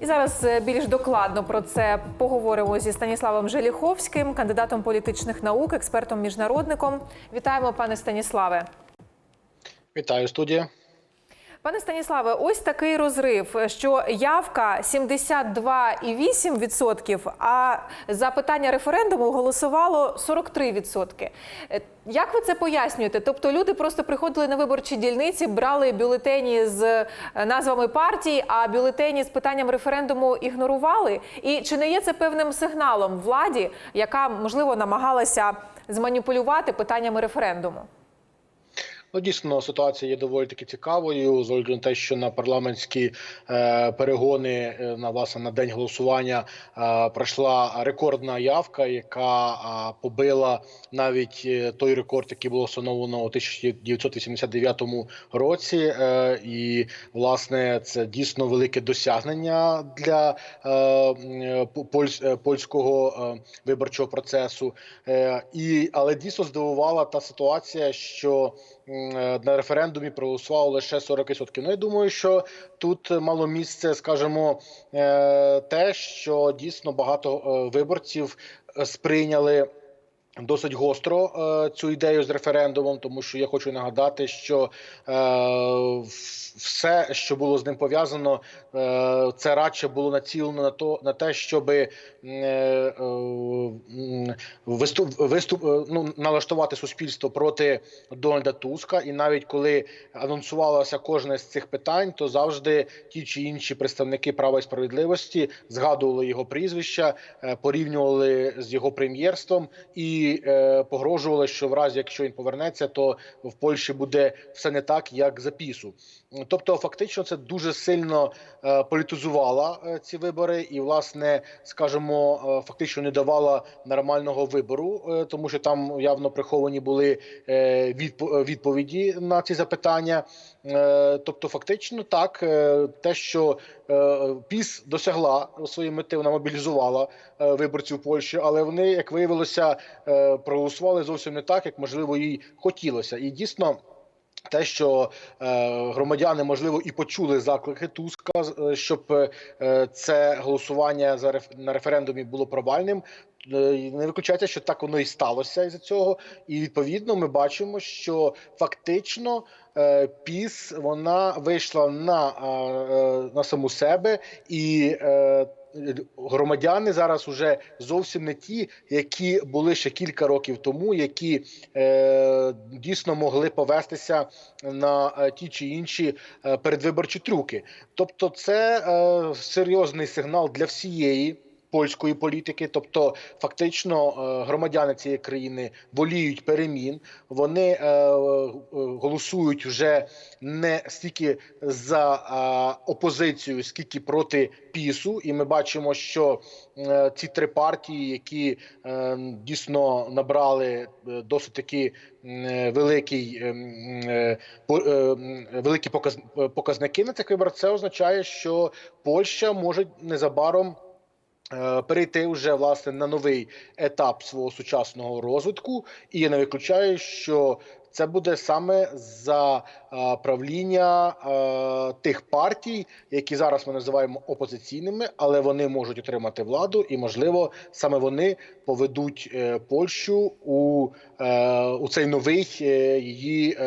І зараз е, більш докладно про це поговоримо зі Станіславом Желіховським, кандидатом політичних наук, експертом міжнародником. Вітаємо, пане Станіславе. Вітаю студія. Пане Станіславе, ось такий розрив, що явка 72,8%, а за питання референдуму голосувало 43%. Е, Як ви це пояснюєте? Тобто люди просто приходили на виборчі дільниці, брали бюлетені з е, назвами партій, а бюлетені з питанням референдуму ігнорували? І чи не є це певним сигналом владі, яка можливо намагалася зманіпулювати питаннями референдуму? Ну, дійсно, ситуація є доволі таки цікавою. З огляду на те, що на парламентські е, перегони е, на власне на день голосування е, пройшла рекордна явка, яка е, побила навіть е, той рекорд, який було встановлено у 1989 році. Е, і власне це дійсно велике досягнення для е, польсь- е, польського е, виборчого процесу. Е, і але дійсно здивувала та ситуація, що на референдумі проголосувало лише 40%. Ну я думаю, що тут мало місце, скажімо, е, те, що дійсно багато е, виборців е, сприйняли. Досить гостро е, цю ідею з референдумом, тому що я хочу нагадати, що е, все, що було з ним пов'язано, е, це радше було націлено на то на те, щоб виступ, виступ ну, налаштувати суспільство проти Дональда Туска. І навіть коли анонсувалося кожне з цих питань, то завжди ті чи інші представники права і справедливості згадували його прізвища, порівнювали з його прем'єрством і е, погрожували, що в разі, якщо він повернеться, то в Польщі буде все не так, як за пісу. Тобто, фактично, це дуже сильно е, політизувало е, ці вибори, і, власне, скажімо, е, фактично не давала нормального вибору, е, тому що там явно приховані були е, відпо- відповіді на ці запитання. Е, Тобто, фактично, так, е, те, що е, ПІС досягла своєї мети, вона мобілізувала е, виборців Польщі, але вони, як виявилося, е, проголосували зовсім не так, як можливо їй хотілося, і дійсно. Те, що е, громадяни можливо і почули заклики Туска, е, щоб е, це голосування за реф... на референдумі було провальним. Не виключається, що так воно і сталося із цього, і відповідно ми бачимо, що фактично піс вона вийшла на, на саму себе і. Громадяни зараз уже зовсім не ті, які були ще кілька років тому, які е, дійсно могли повестися на е, ті чи інші е, передвиборчі трюки. Тобто, це е, серйозний сигнал для всієї. Польської політики, тобто фактично е, громадяни цієї країни воліють перемін. Вони е, е, голосують вже не стільки за опозицію, скільки проти пісу. І ми бачимо, що ці три партії, які дійсно набрали досить таки великий, великі показ, показники на цих виборах, це означає, що Польща може незабаром. Е, Перейти вже власне на новий етап свого сучасного розвитку, і я не виключаю, що це буде саме за е, правління е, тих партій, які зараз ми називаємо опозиційними, але вони можуть отримати владу, і можливо саме вони поведуть Польщу у, у цей новий її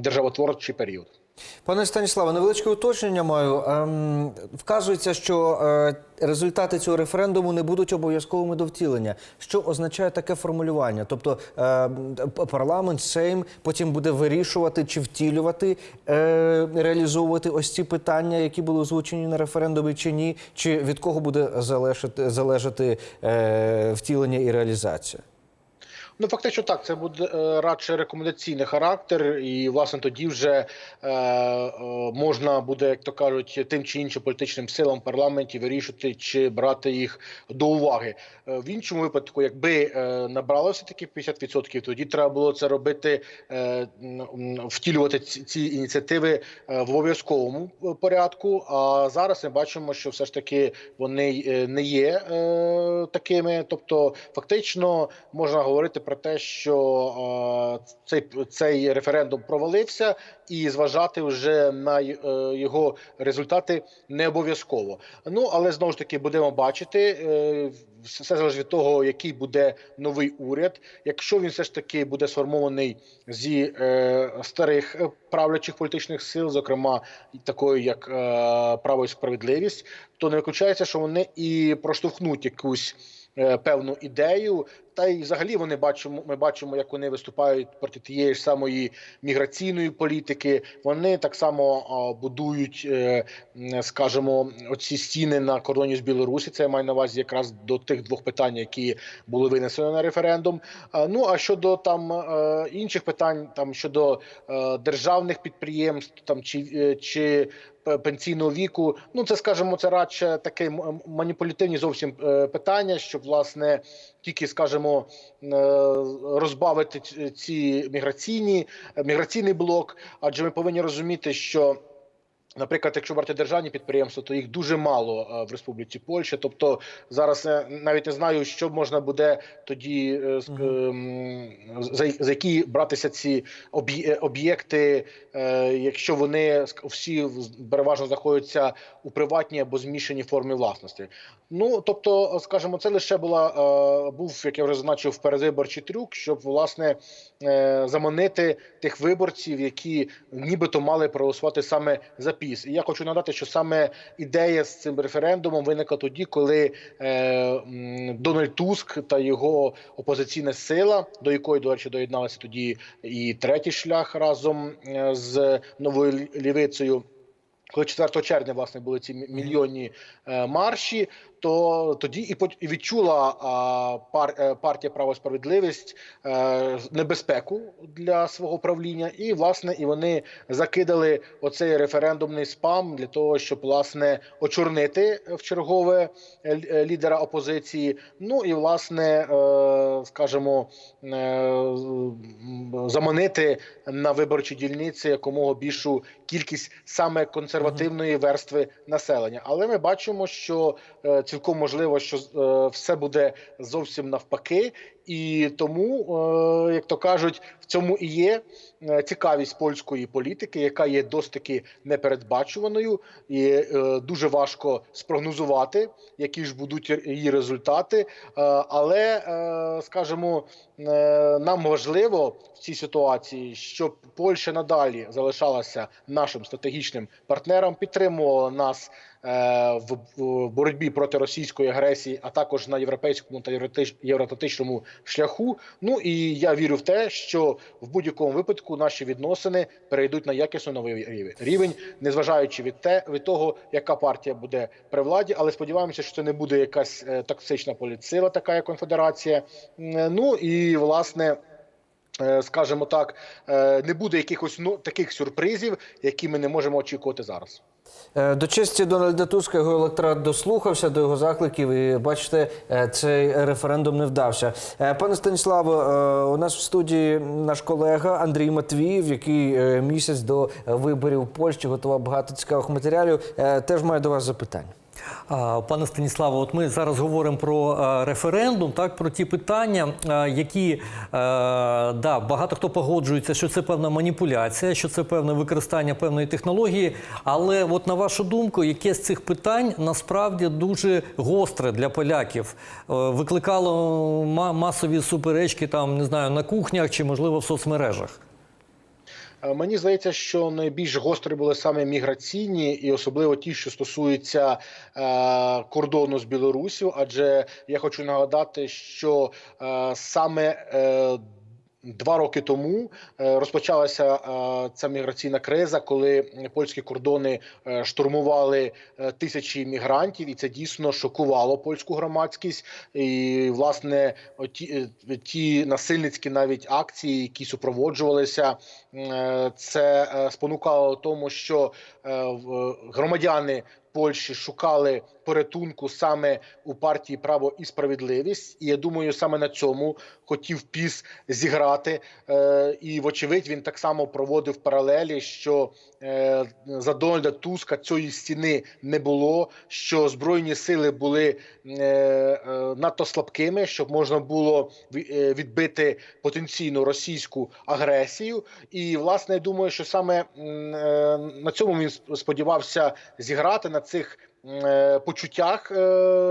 державотворчий період. Пане Станіславе, невеличке уточнення маю. Ем, вказується, що е, результати цього референдуму не будуть обов'язковими до втілення. Що означає таке формулювання? Тобто е, парламент, Сейм потім буде вирішувати чи втілювати, е, реалізовувати ось ці питання, які були озвучені на референдумі, чи ні? Чи від кого буде залежати, залежати е, втілення і реалізація? Ну, фактично так, це буде е, радше рекомендаційний характер, і власне тоді вже е, е, можна буде, як то кажуть, тим чи іншим політичним силам в парламенті вирішити, чи брати їх до уваги. В іншому випадку, якби набралося таки 50%, тоді треба було це робити, втілювати ці, ці ініціативи в обов'язковому порядку. А зараз ми бачимо, що все ж таки вони не є такими. Тобто, фактично можна говорити про те, що е, цей, цей референдум провалився, і зважати вже на е, його результати не обов'язково. Ну але знову ж таки будемо бачити. е, Все залежить від того, який буде новий уряд. Якщо він все ж таки буде сформований зі е, старих правлячих політичних сил, зокрема такої як е, право і справедливість, то не виключається, що вони і проштовхнуть якусь е, певну ідею. Та й взагалі вони бачимо. Ми бачимо, як вони виступають проти тієї ж самої міграційної політики. Вони так само будують, е, скажімо, оці стіни на кордоні з Білорусі. Це я маю на увазі якраз до тих двох питань, які були винесені на референдум. Ну а щодо там е, інших питань, там щодо е, державних підприємств, там чи, чи пенсійного віку, ну це скажімо, це радше таке маніпулятивні зовсім питання, щоб власне тільки скажімо е, розбавити ці міграційні міграційний блок, адже ми повинні розуміти, що. Наприклад, якщо брати державні підприємства, то їх дуже мало е, в Республіці Польща. Тобто зараз навіть не знаю, що можна буде тоді е, ем, за, за які братися ці е, об'єкти, якщо вони всі переважно знаходяться у приватній або змішаній формі власності. Ну тобто, скажімо, це лише була був, як я вже зазначив, передвиборчий трюк, щоб власне заманити тих виборців, які нібито мали проголосувати саме за ПІС. І я хочу нагадати, що саме ідея з цим референдумом виникла тоді, коли е, Дональд Туск та його опозиційна сила, до якої, до речі, доєдналася тоді і третій шлях разом е, з новою лівицею. Коли 4 червня власне були ці мільйонні е, марші, то тоді і і відчула а, пар, е, партія право і справедливість е, небезпеку для свого правління, і власне і вони закидали оцей референдумний спам для того, щоб власне очорнити в чергове е, лідера опозиції. Ну і власне, скажімо, заманити на виборчі дільниці якомога більшу кількість саме консервативної верстви населення. Але ми бачимо, що е, цілком можливо, що е, все буде зовсім навпаки, і тому, е, як то кажуть, в цьому і є е, цікавість польської політики, яка є досить непередбачуваною, і дуже важко спрогнозувати, які ж будуть її результати. Але скажімо, нам важливо в цій ситуації, щоб Польща надалі залишалася нашим стратегічним партнером, підтримувала нас в боротьбі проти російської агресії, а також на європейському та євроатлантичному шляху. Ну і я вірю в те, що в будь-якому випадку наші відносини перейдуть на якісно новий рівень- незважаючи від те від того, яка партія буде при владі. Але сподіваємося, що це не буде якась е, токсична політсила, така як конфедерація. М, Ну і власне. е, Скажімо так, е, не буде якихось ну, таких сюрпризів, які ми не можемо очікувати зараз. Е, До честі Дональда Туска його електорат дослухався до його закликів, і бачите, е, цей референдум не вдався. Е, Пане Станіславе, е, у нас в студії наш колега Андрій Матвіїв, який місяць до виборів в Польщі готував багато цікавих матеріалів. Теж має до вас запитання. Пане Станіславе, от ми зараз говоримо про е, референдум, так про ті питання, е, які е, да, багато хто погоджується, що це певна маніпуляція, що це певне використання певної технології. Але, от на вашу думку, яке з цих питань насправді дуже гостре для поляків, викликало ма- масові суперечки там, не знаю, на кухнях чи можливо в соцмережах. Е, Мені здається, що найбільш гострі були саме міграційні, і особливо ті, що стосуються е, кордону з Білорусю. Адже я хочу нагадати, що е, саме Два роки тому е, розпочалася е, ця міграційна криза, коли польські кордони е, штурмували тисячі мігрантів, і це дійсно шокувало польську громадськість. І власне ті, ті насильницькі навіть акції, які супроводжувалися, це спонукало тому, що громадяни Польщі шукали порятунку саме у партії Право і справедливість, і я думаю, саме на цьому хотів піс зіграти. Е, і, вочевидь, він так само проводив паралелі, що е, за Дональда Туска цієї стіни не було, що збройні сили були е, надто слабкими, щоб можна було відбити потенційну російську агресію. І власне я думаю, що саме на цьому він сподівався зіграти на цих. е, Почуттях е,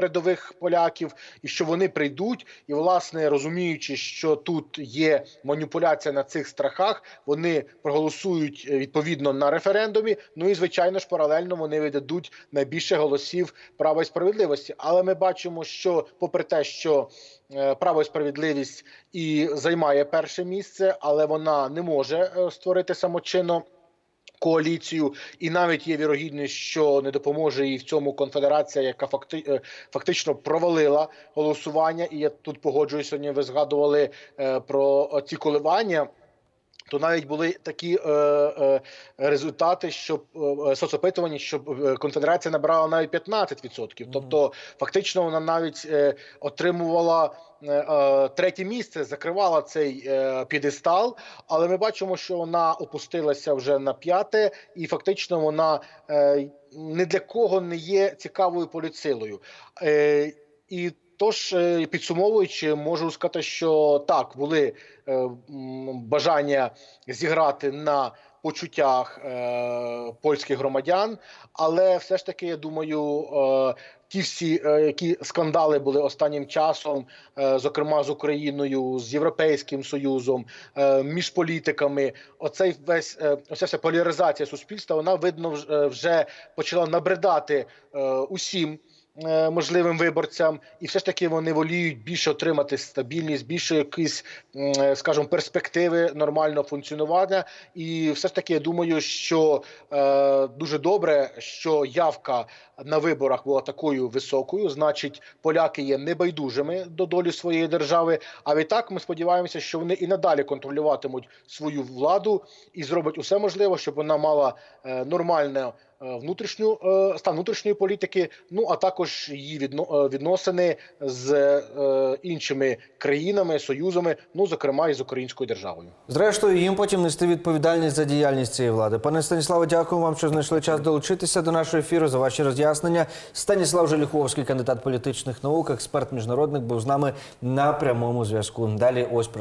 рядових поляків, і що вони прийдуть, і власне розуміючи, що тут є маніпуляція на цих страхах, вони проголосують е, відповідно на референдумі. Ну і звичайно ж, паралельно вони видадуть найбільше голосів права і справедливості. Але ми бачимо, що попри те, що право і справедливість і займає перше місце, але вона не може створити самочинно. Коаліцію, і навіть є вірогідність, що не допоможе їй в цьому конфедерація, яка факти, е, фактично провалила голосування. І я тут погоджуюсь, сьогодні. Ви згадували е, про ці коливання. То навіть були такі е, е, результати, щоб е, соцопитувані, щоб е, конфедерація набрала навіть 15%. Тобто, фактично, вона навіть е, отримувала е, е, третє місце, закривала цей е, п'єдестал. Але ми бачимо, що вона опустилася вже на п'яте, і фактично вона е, ні для кого не є цікавою політсилою. Е, і Тож, е, підсумовуючи, можу сказати, що так були е, бажання зіграти на почуттях е, польських громадян, але все ж таки, я думаю, е, ті всі, е, які скандали були останнім часом, е, зокрема з Україною, з Європейським Союзом, е, між політиками, оцей весь е, оця вся поляризація суспільства, вона видно е, вже почала набридати е, усім можливим виборцям, і все ж таки вони воліють більше отримати стабільність, більше якісь, е, скажімо, перспективи нормального функціонування. І все ж таки, я думаю, що е, дуже добре, що явка на виборах була такою високою. Значить, поляки є небайдужими до долі своєї держави. А відтак ми сподіваємося, що вони і надалі контролюватимуть свою владу і зроблять усе можливе, щоб вона мала е, нормальне е, внутрішню е, стан внутрішньої політики. Ну а також її е, відносини з е, іншими країнами, союзами, ну зокрема і з українською державою. Зрештою, їм потім нести відповідальність за діяльність цієї влади. Пане Станіславе, дякую вам, що знайшли час долучитися до нашого ефіру за ваші роз'яснення. Станіслав Желіховський, кандидат політичних наук, експерт міжнародник, був з нами на прямому зв'язку. Далі ось про.